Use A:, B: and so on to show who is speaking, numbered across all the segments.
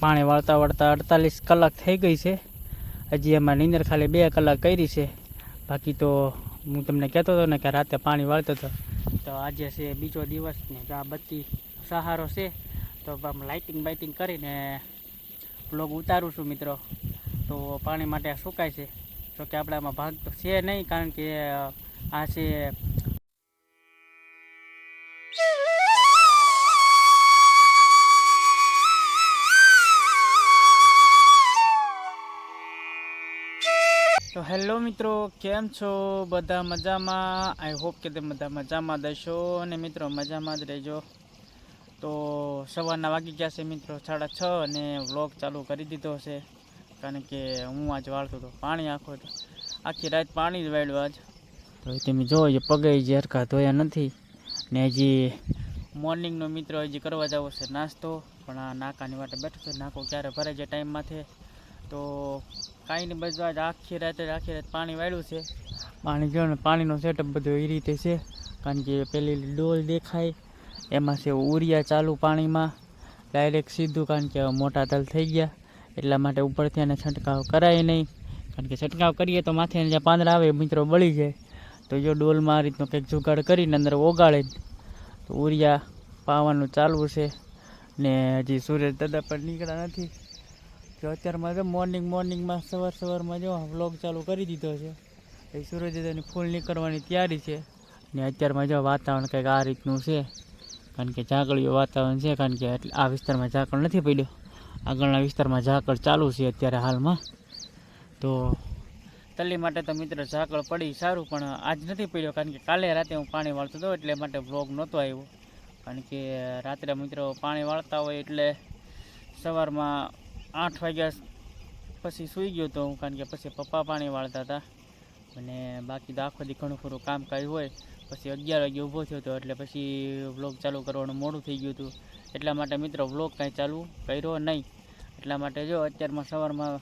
A: પાણી વાળતા વાળતા અડતાલીસ કલાક થઈ ગઈ છે. હજી એમાં નીંદર ખાલી બે કલાક કરી છે. બાકી તો હું તમને કહેતો હતો ને કે રાતે પાણી વાળતો હતો. તો આજે છે બીજો દિવસ ને આ બત્તી સહારો છે. તો આમ લાઇટિંગ બાઇટિંગ કરીને બ્લોગ ઉતારું છું મિત્રો. તો પાણી માટે સુકાય છે. જોકે આપણામાં ભાગ તો છે નહીં કારણ કે આ છે તો હેલો મિત્રો, કેમ છો? બધા મજામાં? આઈ હોપ કે તમે બધા મજામાં દેશો અને મિત્રો મજામાં જ રહેજો. તો સવારના વાગી ગયા છે મિત્રો, સાડા છ અને વ્લોગ ચાલુ કરી દીધો છે. કારણ કે હું આજ વાળતો હતો, પાણી આખો આખી રાત પાણી જ વાળ્યું આજ. તો તમે જોવો જે પગે જે હરખા ધોયા નથી. ને હજી મોર્નિંગનો મિત્રો હજી કરવા જવો છે નાસ્તો. પણ આ નાકાની વાટે બેઠો છે, નાકો ક્યારે ભરાય જાય ટાઈમમાંથી તો કાંઈ નહીં બધું આજ આખી રાતે આખી રાત પાણી વાળ્યું છે. પાણી જો ને પાણીનો સેટઅપ બધો એ રીતે છે. કારણ કે પેલી ડોલ દેખાય, એમાં છે ઉરિયા ચાલુ પાણીમાં. ડાયરેક્ટ સીધું કારણ કે મોટા તલ થઈ ગયા. એટલા માટે ઉપરથી એને છંટકાવ કરાય નહીં. કારણ કે છંટકાવ કરીએ તો માથે જે પાંદડા આવે મિત્રો બળી જાય. તો જો ડોલમાં આ રીતનો કંઈક જુગાડ કરીને અંદર ઓગાળે તો ઉરિયા પાવાનું ચાલવું છે. ને હજી સૂરજ દાદા પણ નીકળ્યા નથી. જો અત્યારમાં તો મોર્નિંગ મોર્નિંગમાં સવાર સવારમાં જો વ્લોગ ચાલુ કરી દીધો છે. એ સૂર્યોદયની ફૂલ નીકળવાની તૈયારી છે. ને અત્યારમાં જો વાતાવરણ કંઈક આ રીતનું છે. કારણ કે ઝાકળીયું વાતાવરણ છે, કારણ કે આ વિસ્તારમાં ઝાકળ નથી પડ્યો. આગળના વિસ્તારમાં ઝાકળ ચાલુ છે અત્યારે હાલમાં. તો તલ્લી માટે તો મિત્ર ઝાકળ પડી સારું, પણ આજ નથી પડ્યો, કારણ કે કાલે રાતે હું પાણી વાળતો હતો એટલે માટે વ્લોગ નહોતો આવ્યો. કારણ કે રાત્રે મિત્રો પાણી વાળતા હોય એટલે સવારમાં આઠ વાગ્યા પછી સૂઈ ગયો હતો હું, કારણ કે પછી પપ્પા પાણી વાળતા હતા. અને બાકી તો આખો દી ઘણું ખરું કામકાજ હોય. પછી અગિયાર વાગે ઊભો થયો હતો એટલે પછી વ્લોગ ચાલુ કરવાનું મોડું થઈ ગયું હતું. એટલા માટે મિત્રો વ્લોગ કાંઈ ચાલુ કર્યો નહીં. એટલા માટે જો, અત્યારમાં સવારમાં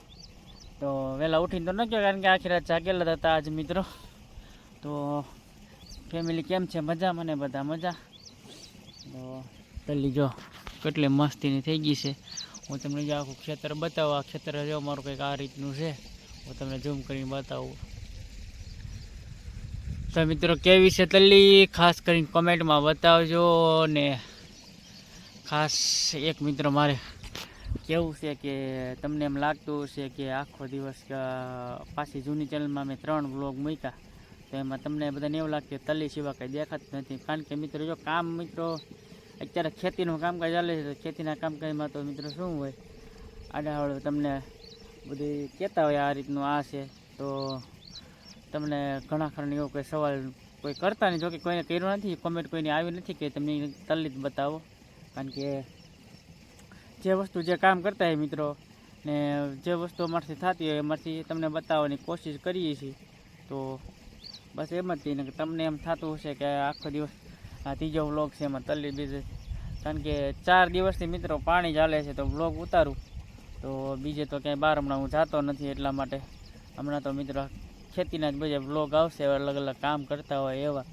A: તો વહેલા ઉઠીને તો ન કહેવાય કારણ કે આખી રાત જાગેલા હતા આજ મિત્રો. તો ફેમિલી કેમ છે? મજા મને બધા મજા? તો પેલી જો, કેટલી મસ્તીની થઈ ગઈ છે. હું તમને જે આખું ક્ષેત્ર બતાવું, આ ક્ષેત્ર જો મારું કંઈક આ રીતનું છે, હું તમને ઝૂમ કરીને બતાવું. તો મિત્રો, કેવી છે તલ્લી? ખાસ કરીને કોમેન્ટમાં બતાવજો ને ખાસ એક મિત્ર મારે કેવું છે કે તમને એમ લાગતું હશે કે આખો દિવસ પાછી જૂની ચેનલમાં મેં ત્રણ વ્લોગ મૂક્યા. તો એમાં તમને બધાને એવું લાગતું કે તલી સિવાય કંઈ દેખાતું નથી. કારણ કે મિત્રો, જો કામ મિત્રો અત્યારે ખેતીનું કામકાજ ચાલે છે, તો ખેતીના કામકાજમાં તો મિત્રો શું હોય? આડાવડ તમને બધી કહેતા હોય આ રીતનું, આ છે. તો તમને ઘણા ખરાને એવો કોઈ સવાલ કોઈ કરતા નહીં જોકે કોઈને કર્યું નથી કોમેન્ટ કોઈને આવી નથી કે તમને તલ્લી જ બતાવો. કારણ કે જે વસ્તુ જે કામ કરતા હોય મિત્રો, ને જે વસ્તુ અમારથી થતી હોય, એમાંથી તમને બતાવવાની કોશિશ કરીએ છીએ. તો બસ એમ જ કે તમને એમ થતું હશે કે આખો દિવસ આ ત્રીજો વ્લોગ છે, એમાં તલ્લી બીજે. કારણ કે ચાર દિવસથી મિત્રો પાણી ચાલે છે, તો વ્લોગ ઉતારું. તો બીજે તો ક્યાંય બહાર હમણાં હું જતો નથી એટલા માટે. હમણાં તો મિત્રો ખેતીના જ બધા વ્લોગ આવશે અલગ અલગ કામ કરતા હોય એવા.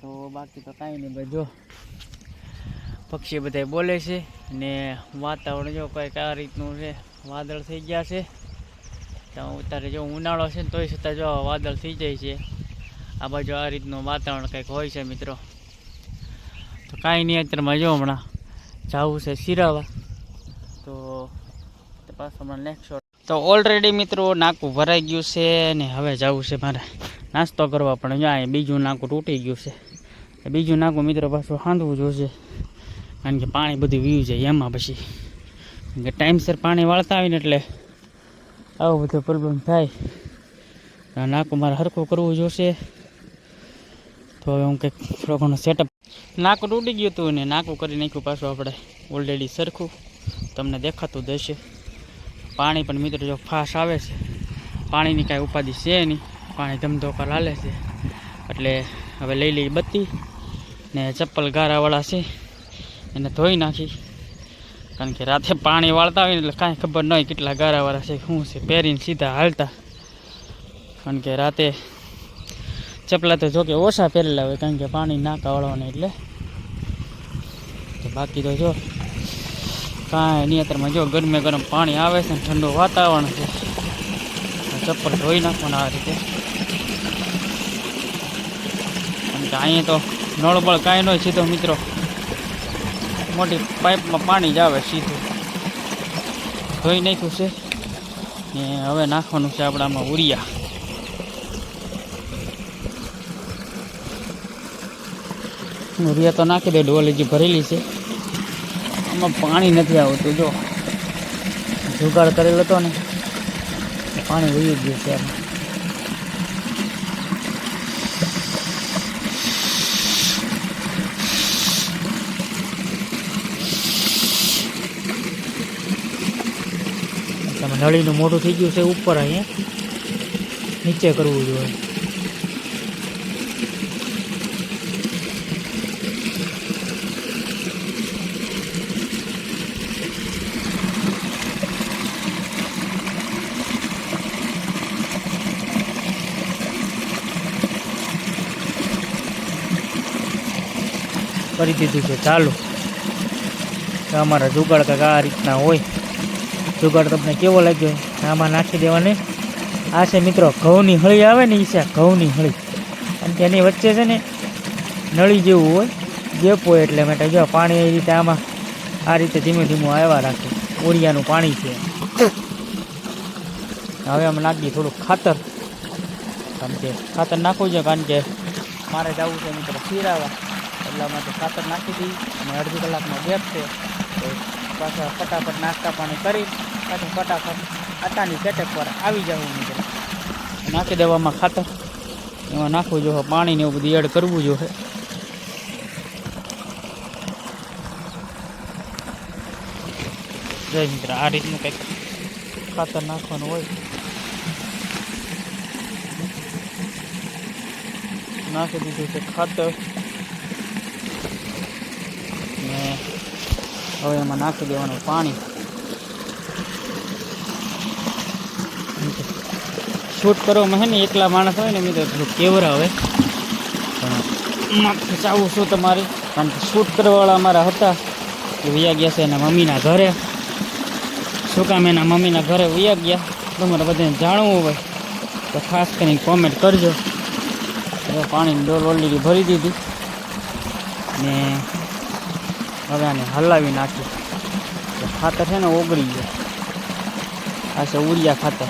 A: તો બાકી તો કાંઈ નહીં, બધો. પક્ષી બધા બોલે છે, ને વાતાવરણ જો કંઈક આ રીતનું છે, વાદળ થઈ ગયા છે. તો અત્યારે જો ઉનાળો છે ને, તોય છતાં જો વાદળ થઈ જાય છે. આ બાજુ આ રીતનું વાતાવરણ કંઈક હોય છે, મિત્રો. તો કાંઈ નહીં અત્યારમાં જો હમણાં. જવું છે સિરાવા તો પાછો હમણાં નેક્સ્ટ તો ઓલરેડી મિત્રો નાકું ભરાઈ ગયું છે ને હવે જવું છે મારે નાસ્તો કરવા, પણ જો અહીંયા બીજું નાકું તૂટી ગયું છે. બીજું નાકું મિત્રો પાછું હાંધવું જોશે. કારણ કે પાણી બધું વીયું જાય એમાં પછી. કે ટાઈમસર પાણી વાળતા આવીને એટલે આવો બધો પ્રોબ્લેમ થાય. નાકું મારે હરખું કરવું જોશે. તો હવે હું કંઈક થોડો ઘણો સેટઅપ નાકું તૂટી ગયું હતું ને નાકું કરી નાખ્યું પાછું આપણે ઓલરેડી સરખું. તમને દેખાતું હશે. પાણી પણ મિત્રો જો ફાસ આવે છે. પાણીની કાંઈ ઉપાધિ છે નહીં. પાણી ધમધોકર હાલે છે. એટલે હવે લઈ લઈ બત્તી ને ચપ્પલ ગારાવાળા છે. એને ધોઈ નાખી. કારણ કે રાતે પાણી વાળતા હોય એટલે કાંઈ ખબર ન હોય કેટલા ગારાવાળા છે, શું છે. પહેરીને સીધા હાલતા. કારણ કે રાતે ચપલા તો જોકે ઓછા પહેરેલા હોય, કારણ કે પાણી નાકા વાળવાને એટલે. બાકી તો જો, કાંઈ નહીં, અત્યારમાં જો ગરમે ગરમ પાણી આવે છે ને ઠંડુ વાતાવરણ છે. ચપ્પલ ધોઈ નાખવાના આ રીતે. કારણ કે અહીંયા તો નળબળ કાંઈ નહીં સીધો મિત્રો. મોટી પાઇપમાં પાણી જ આવે સીધું. ધોઈ નાખ્યું છે. ને હવે નાખવાનું છે આપણામાં ઉરિયા. ઉરિયા તો નાખી દે, ડોલ હજી ભરેલી છે. આમાં પાણી નથી આવતું, જો. જુગાડ કરેલો હતો ને, પાણી વહી ગયું છે નળીનું મોટું થઈ ગયું છે ઉપર અહીંયા. નીચે કરવું જોઈએ. કરી દીધું છે. ચાલુ. અમારા જુગાડ કાંક આ રીતના હોય. જુગાડ તમને કેવો લાગ્યો? આમાં નાખી દેવાની. આ છે મિત્રો, ઘઉંની હળી આવે ને એ છે ઘઉંની હળી. અને તેની વચ્ચે છે ને નળી જેવું હોય. ગેપ હોય એટલે માટે જો પાણી એ રીતે આમાં આ રીતે ધીમે ધીમું આવ્યા રાખે. ઓરિયાનું પાણી છે. હવે અમે નાખીએ થોડુંક ખાતર. કારણ કે ખાતર નાખવું છે કારણ કે મારે જવું છે મિત્રો ફીરાવા એટલા માટે ખાતર નાખી દઈ અને અડધી કલાકનો ગેપ છે. તો પાછા ફટાફટ નાસ્તા પાણી કરી, પાછું ફટાફટ આટાની પેટેક પર આવી જવું મિત્રો. નાખી દેવામાં ખાતર. એમાં નાખવું જોઈએ પાણી ને એવું બધું એડ કરવું જોઈએ જય મિત્ર, આ રીતનું કંઈક ખાતર નાખવાનું હોય. નાખી દીધું છે ખાતર. હવે એમાં નાખી દેવાનું પાણી. શૂટ કરવામાં છે ને એકલા માણસ હોય ને મિત્રો થોડું કેવરા હવે? ચાવું છું તમારી, કારણ કે શૂટ કરવાવાળા અમારા હતા. એ વૈયા ગયા છે એના મમ્મીના ઘરે. શું કામ એના મમ્મીના ઘરે વૈયા ગયા? તમારે બધાને જાણવું હોય, તો ખાસ કરીને કોમેન્ટ કરજો. પાણીની ડોલ ઓલરેડી ભરી દીધી. ને હવે આને હલાવી નાખી. ખાતર છે ને ઓગળી ગયું. આ છે ઉરિયા ખાતર.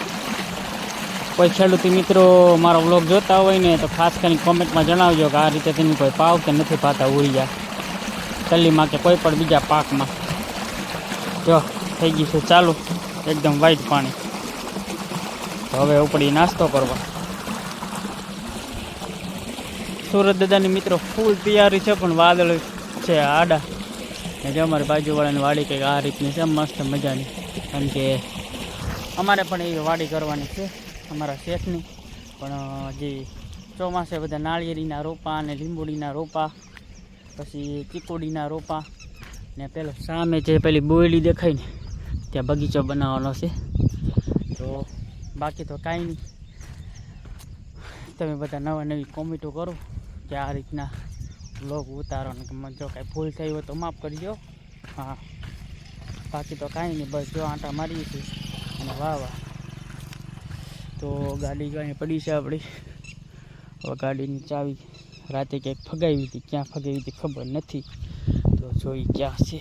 A: કોઈ ખેડૂતી મિત્રો મારો વ્લોગ જોતા હોય ને તો ખાસ કરીને કોમેન્ટમાં જણાવજો કે આ રીતે તેની કોઈ પાવ કે નથી પાતા ઉરિયા. કલીમાં કે કોઈ પણ બીજા પાકમાં. જો, થઈ ગયું છે. ચાલુ. એકદમ વાઈટ પાણી. હવે ઉપડી નાસ્તો કરવા. સુરત દાદાની મિત્રો ફૂલ તૈયારી છે, પણ વાદળ છે, આડા. ને જે અમારી બાજુવાળાની વાડી કંઈક આ રીતની છે મસ્ત મજાની. કારણ કે અમારે પણ એ વાડી કરવાની છે, અમારા શેઠની. પણ જે ચોમાસે બધા નાળિયેરીના રોપા અને લીંબુડીના રોપા, પછી ચીકોડીના રોપા ને પેલો સામે જે પેલી બોયલી દેખાય ને, ત્યાં બગીચો બનાવવાનો છે. તો બાકી તો કાંઈ નહીં. તમે બધા નવા નવી કોમેન્ટો કરો કે આ રીતના બ્લોગ ઉતારો ને જો કાંઈ ભૂલ થઈ હોય તો માફ કરજો. હા. બાકી તો કાંઈ નહીં, બસ જો આંટા મારીએ છીએ. અને વાહ વાહ. તો ગાડી જો અહીં પડી છે આપણી. હવે ગાડીની ચાવી રાતે ક્યાંક ફગાવી હતી, ક્યાં ફગાવી હતી ખબર નથી. તો જોઈ ક્યાં છે.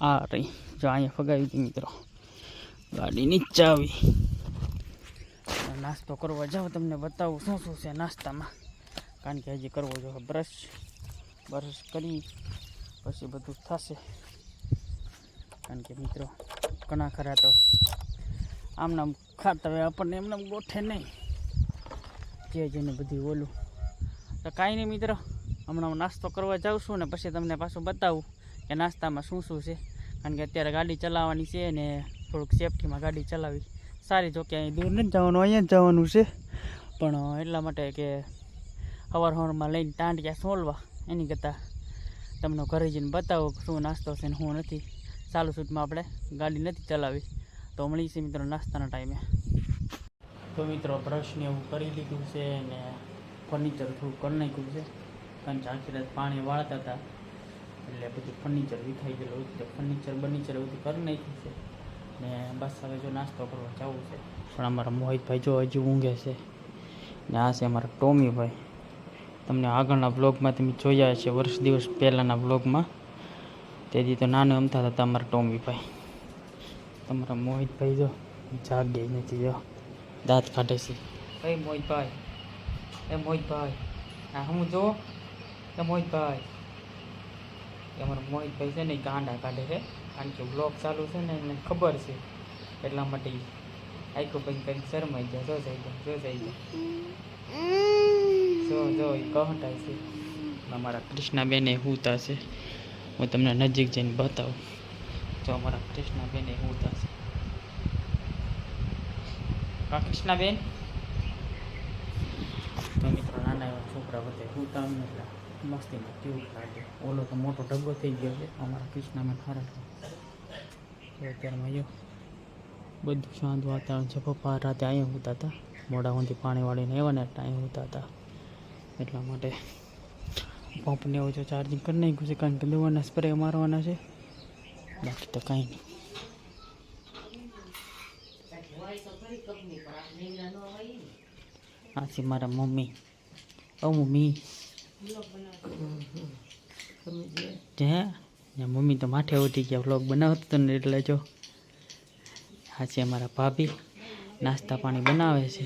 A: આ રહી. જો અહીંયા ફગાવી હતી મિત્રો. ગાડીની ચાવી. નાસ્તો કરવા. જાઓ તમને બતાવું શું શું છે નાસ્તામાં. કારણ કે હજી કરવો જોઈએ. બ્રશ બ્રશ કરી, પછી બધું થશે. કારણ કે મિત્રો, ઘણા ખરા તો આમનામ ખાતા હવે આપણને એમને ગોઠે નહીં. જે જેને બધી ઓલું. તો કાંઈ નહીં મિત્રો, હમણાં હું નાસ્તો કરવા જાઉં છું ને પછી તમને પાછું બતાવું કે નાસ્તામાં શું શું છે. કારણ કે અત્યારે ગાડી ચલાવવાની છે ને થોડુંક સેફટીમાં ગાડી ચલાવી. સારી જોકે અહીં દૂર નથી જવાનું, અહીંયા જ જવાનું છે. પણ એટલા માટે કે અવાર હવારમાં લઈને ટાંટિયા સોલવા. એની કરતાં તમને ઘરે જઈને બતાવો શું નાસ્તો છે ને શું નથી. ચાલુ સૂટમાં આપણે ગાડી નથી ચલાવી. તો મળીશું મિત્રો નાસ્તાના ટાઈમે. તો મિત્રો બ્રશને એવું કરી લીધું છે ને ફર્નિચર થોડું કરી નાખ્યું છે. કારણ કે આખી રાત પાણી વાળતા હતા. એટલે બધું ફર્નિચર વિખાઈ ગયેલું હતું. ફર્નિચર બર્નિચર બધું કરી નાખ્યું છે. ને બસ હવે જો નાસ્તો કરવા જવું છે. પણ અમારા મોહિતભાઈ જો હજુ ઊંઘે છે. ને આ છે અમારા ટોમીભાઈ. તમને આગળના બ્લોગમાં તમે જોયા છે વર્ષ દિવસ પહેલાંના બ્લોગમાં તેથી તો નાનો અમથા હતા અમારા ટોમીભાઈ. તમારા મોહિતભાઈ જો જાગે નથી જો. દાંત કાઢે છે. એ મોહિતભાઈ એ મોહિતભાઈ. આ હું જો એ મોહિતભાઈ. અમારા મોહિતભાઈ છે ને ગાંડા કાઢે છે. કારણ કે બ્લોગ ચાલુ છે ને એને ખબર છે. એટલા માટે આખું બંધ કરી શરમાઈ જાય. જો જઈ જાય જો જઈ જાય જો જો એ કહટાય છે. અમારા કૃષ્ણાબેને હુતા છે. હું તમને નજીક જઈને બતાવું. જો અમારા કૃષ્ણાબેને હુતા છે. હા, કૃષ્ણાબેન? તો મિત્રો, નાના એવા છોકરા બધે હુતા અમને. મસ્તીમાં કેવું લાગે ઓલો તો મોટો ડબ્બો થઈ ગયો છે, અમારા કૃષ્ણાબેન ખરા અત્યારમાં જો બધું શાંત વાતાવરણ છે. પપ્પા રાતે અહીંયા હોતા હતા. મોડા સુધી પાણી વાળીને આવ્યા એટલે હોતા હતા. એટલા માટે પંપને એવું જો ચાર્જિંગ કરી નાખ્યું છે, કારણ કે દવાના સ્પ્રે મારવાના છે. બાકી તો કાંઈ નહીં. આ મારા મમ્મી. ઓ મમ્મી હે? મમ્મી તો માથે ઉઠી ગયા વ્લોગ બનાવતો હતો ને એટલે જો. છે અમારા ભાભી, નાસ્તા પાણી બનાવે છે.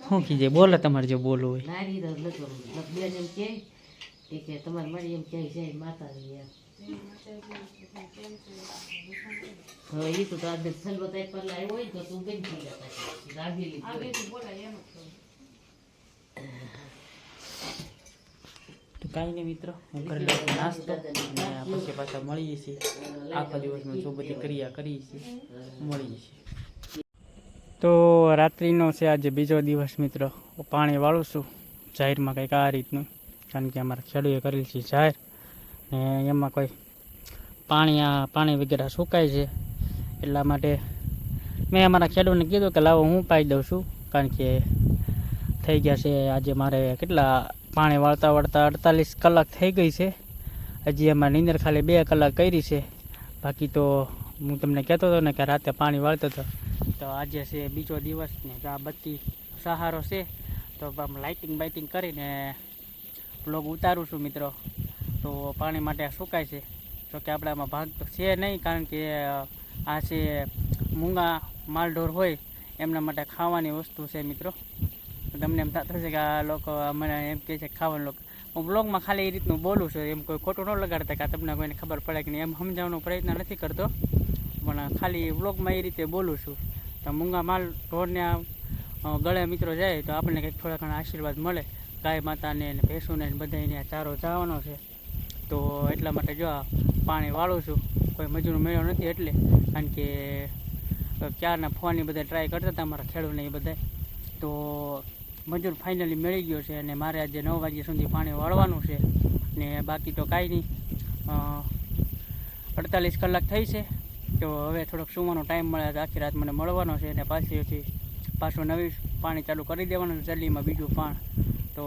A: શું કીધે બોલો તમારે જો બોલવું હોય.
B: તમારે મારી એમ છે માતાજી હવે એ તો તાર સલવત એક લાવ્યો હોય તો તું બેન થઈ જતા રાગેલી
A: તો કાંઈ નહીં મિત્રો, હું કરી લઉં નાસ્તો અને પછી પાછા મળીએ છીએ. આખા દિવસમાં જો બધી ક્રિયા કરીએ છીએ, મળીએ છીએ. તો રાત્રિનો છે આજે બીજો દિવસ મિત્રો પાણી વાળું છું, જાહેરમાં કંઈક આ રીતનું, કારણ કે અમારા ખેડૂએ કરેલી છે જાહેર, ને એમાં કોઈ પાણી આ પાણી વગેરે સુકાય છે, એટલા માટે મેં અમારા ખેડૂતને કીધું કે લાવો હું પાઈ દઉં છું, કારણ કે થઈ ગયા છે આજે મારે કેટલા પાણી વાળતા વાળતા અડતાલીસ કલાક થઈ ગઈ છે. હજી એમાં નીંદર ખાલી બે કલાક કરી છે. બાકી તો હું તમને કહેતો હતો ને કે રાતે પાણી વાળતો હતો. તો આજે છે બીજો દિવસ ને આ બત્તી સહારો છે. તો આમ લાઇટિંગ બાઇટિંગ કરીને બ્લોગ ઉતારું છું મિત્રો. તો પાણી માટે સુકાય છે. જો કે આપણે આમાં ભાગ તો છે નહીં, કારણ કે, આ છે મૂંગા માલઢોર હોય, એમના માટે ખાવાની વસ્તુ છે મિત્રો. તમને એમ થતું હશે કે આ લોકો મને એમ કહે છે ખાવાનું લોકો હું બ્લોગમાં ખાલી એ રીતનું બોલું છું, એમ કોઈ ખોટું ન લગાડતા કે તમને કોઈને ખબર પડે કે નહીં, એમ સમજાવવાનો પ્રયત્ન નથી કરતો. પણ ખાલી બ્લોગમાં એ રીતે બોલું છું. તો મૂંગા માલ ઢોરને ગળે મિત્રો જાય તો આપણને કંઈક થોડા ઘણા આશીર્વાદ મળે. ગાય માતાને ને ભેંસુને બધાને ચારો ચાવાનો છે. તો એટલા માટે જો પાણી વાળું છું. કોઈ મજૂર મેળ્યો નથી એટલે. કારણ કે ક્યારના ફોન બધા ટ્રાય કરતા હતા મારા ખેડૂતને એ બધા તો મજૂર ફાઇનલી મળી ગયો છે અને મારે આજે નવ વાગ્યા સુધી પાણી વાળવાનું છે ને બાકી તો કાંઈ નહીં. અડતાલીસ કલાક થઈ છે. તો હવે થોડોક સુવાનો ટાઈમ મળે તો આખી રાત મને મળવાનો છે અને પાછળથી પાછું નવી પાણી ચાલુ કરી દેવાનું છે બીજું પાણ. તો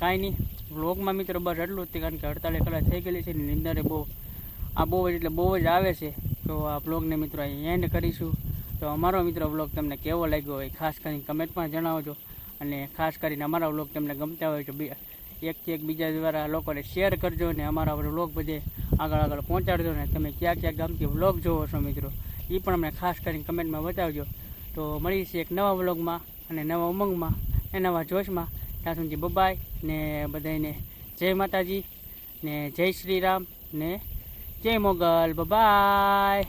A: કાંઈ નહીં. વ્લોગમાં મિત્રો બસ એટલું જ તે કારણ કે અડતાલીસ કલાક થઈ ગયેલી છે નિંદરે બહુ, આ બહુ જ એટલે બહુ જ આવે છે. તો આ બ્લોગને મિત્રો અહીં એન્ડ કરીશું. તો અમારો મિત્રો બ્લોગ તમને કેવો લાગ્યો હોય ખાસ કરીને કમેન્ટમાં જણાવજો. અને ખાસ કરીને અમારા વ્લોગ તમને ગમતા હોય તો એકથી એક બીજા દ્વારા લોકોને શેર કરજો અને અમારા વ્લોગ બધે આગળ આગળ પહોંચાડજો ને તમે ક્યાં ક્યાં ગામથી વ્લોગ જોવો છો મિત્રો એ પણ અમને ખાસ કરીને કમેન્ટમાં બતાવજો. તો મળીશું એક નવા વ્લોગમાં અને નવા ઉમંગમાં એ નવા જોશમાં. ત્યાં સુધી બબાય ને બધાને જય માતાજી ને જય શ્રી રામ ને જય મોગલ. બબાય